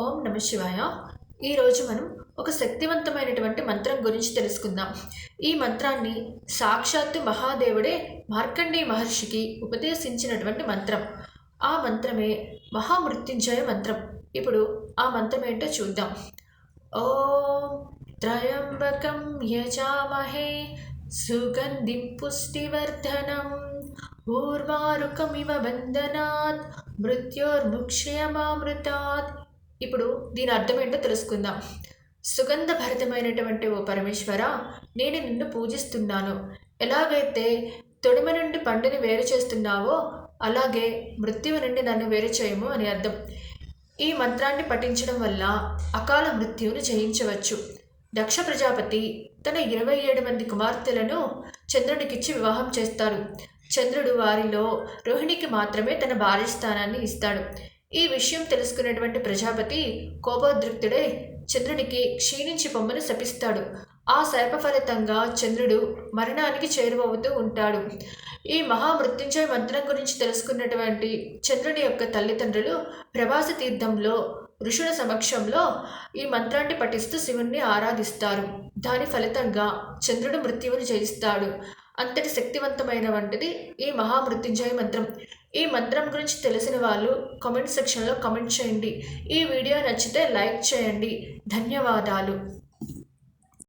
ఓం నమ శివాయ. ఈరోజు మనం ఒక శక్తివంతమైనటువంటి మంత్రం గురించి తెలుసుకుందాం. ఈ మంత్రాన్ని సాక్షాత్తు మహాదేవుడే మార్కండే మహర్షికి ఉపదేశించినటువంటి మంత్రం. ఆ మంత్రమే మహామృత్యుంజయ మంత్రం. ఇప్పుడు ఆ మంత్రం ఏంటో చూద్దాం. ఓం త్రయంబకం యజామహే సుగంధిం పుష్టివర్ధనం ఊర్వారుకమివ బంధనాత్ మృత్యోర్ముక్షయమామృతాత్ ఇప్పుడు దీని అర్థం ఏంటో తెలుసుకుందాం. సుగంధ భరితమైనటువంటి ఓ పరమేశ్వర నేను నిన్ను పూజిస్తున్నాను. ఎలాగైతే తొడిమ నుండి పండుని వేరు చేస్తున్నావో అలాగే మృత్యువు నుండి నన్ను వేరు చేయము అని అర్థం. ఈ మంత్రాన్ని పఠించడం వల్ల అకాల మృత్యువును జయించవచ్చు. దక్ష ప్రజాపతి తన ఇరవై ఏడు మంది కుమార్తెలను చంద్రుడికిచ్చి వివాహం చేస్తారు చంద్రుడు వారిలో రోహిణికి మాత్రమే తన భార్య స్థానాన్ని ఇస్తాడు. ఈ విషయం తెలుసుకున్నటువంటి ప్రజాపతి కోపోద్రిక్తుడై చంద్రుడికి క్షీణించి పొమ్మను శపిస్తాడు. ఆ శాప ఫలితంగా చంద్రుడు మరణానికి చేరువవుతూ ఉంటాడు. ఈ మహామృత్యుంజయ మంత్రం గురించి తెలుసుకున్నటువంటి చంద్రుడి యొక్క తల్లిదండ్రులు ప్రభాస తీర్థంలో ఋషుల సమక్షంలో ఈ మంత్రాన్ని పఠిస్తూ శివుణ్ణి ఆరాధిస్తారు. దాని ఫలితంగా చంద్రుడు మృత్యువుని జయిస్తాడు. అంతటి శక్తివంతమైన వంటిది ఈ మహామృత్యుంజయ మంత్రం. ఈ మంత్రం గురించి తెలిసిన వాళ్ళు కామెంట్ సెక్షన్లో కామెంట్ చేయండి. ఈ వీడియో నచ్చితే లైక్ చేయండి. ధన్యవాదాలు.